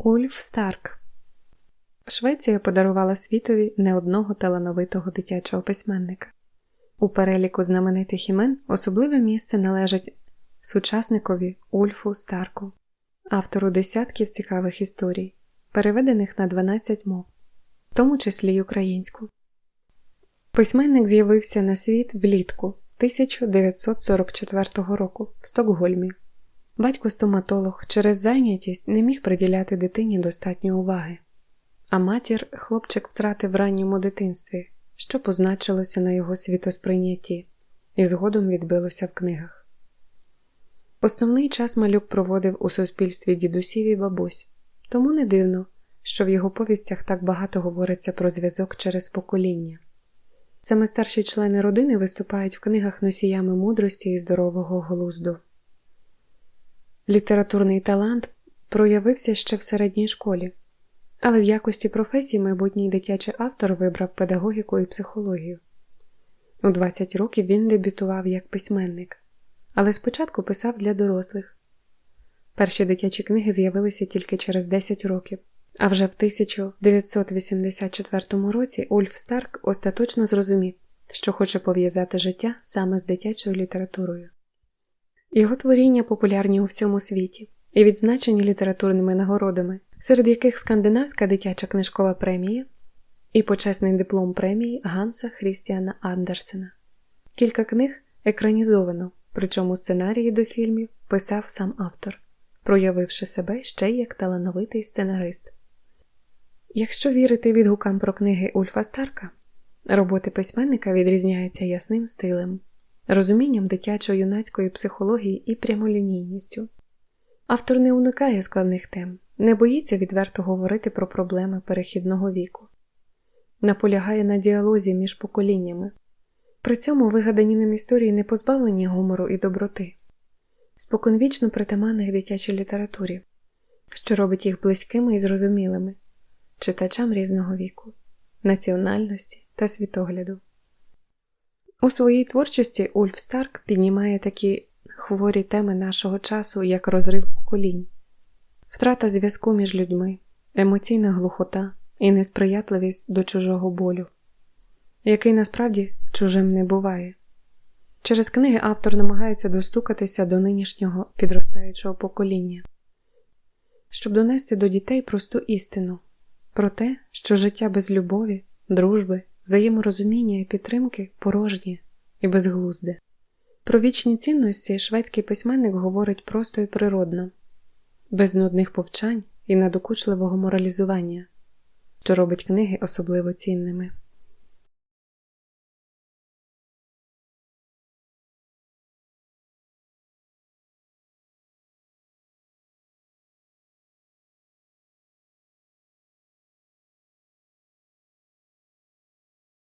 Ульф Старк Швеція подарувала світові не одного талановитого дитячого письменника. У переліку знаменитих імен особливе місце належить сучасникові Ульфу Старку, автору десятків цікавих історій, переведених на 12 мов, в тому числі й українську. Письменник з'явився на світ влітку 1944 року в Стокгольмі. Батько стоматолог через зайнятість не міг приділяти дитині достатньо уваги, а матір хлопчик втратив в ранньому дитинстві, що позначилося на його світосприйнятті, і згодом відбилося в книгах. Основний час малюк проводив у суспільстві дідусів і бабусь, тому не дивно, що в його повістях так багато говориться про зв'язок через покоління. Саме старші члени родини виступають в книгах носіями мудрості і здорового глузду. Літературний талант проявився ще в середній школі, але в якості професії майбутній дитячий автор вибрав педагогіку і психологію. У 20 років він дебютував як письменник, але спочатку писав для дорослих. Перші дитячі книги з'явилися тільки через 10 років, а вже в 1984 році Ульф Старк остаточно зрозумів, що хоче пов'язати життя саме з дитячою літературою. Його творіння популярні у всьому світі і відзначені літературними нагородами, серед яких Скандинавська дитяча книжкова премія і почесний диплом премії Ганса Хрістіана Андерсена. Кілька книг екранізовано, причому сценарії до фільмів писав сам автор, проявивши себе ще як талановитий сценарист. Якщо вірити відгукам про книги Ульфа Старка, роботи письменника відрізняються ясним стилем розумінням дитячо-юнацької психології і прямолінійністю. Автор не уникає складних тем, не боїться відверто говорити про проблеми перехідного віку, наполягає на діалозі між поколіннями. При цьому вигадані ним історії не позбавлені гумору і доброти, споконвічно притаманних дитячій літературі, що робить їх близькими і зрозумілими, читачам різного віку, національності та світогляду. У своїй творчості Ульф Старк піднімає такі хворі теми нашого часу, як розрив поколінь, втрата зв'язку між людьми, емоційна глухота і несприятливість до чужого болю, який насправді чужим не буває. Через книги автор намагається достукатися до нинішнього підростаючого покоління, щоб донести до дітей просту істину про те, що життя без любові, дружби взаєморозуміння і підтримки порожнє і безглузде. Про вічні цінності шведський письменник говорить просто і природно, без нудних повчань і надокучливого моралізування, що робить книги особливо цінними.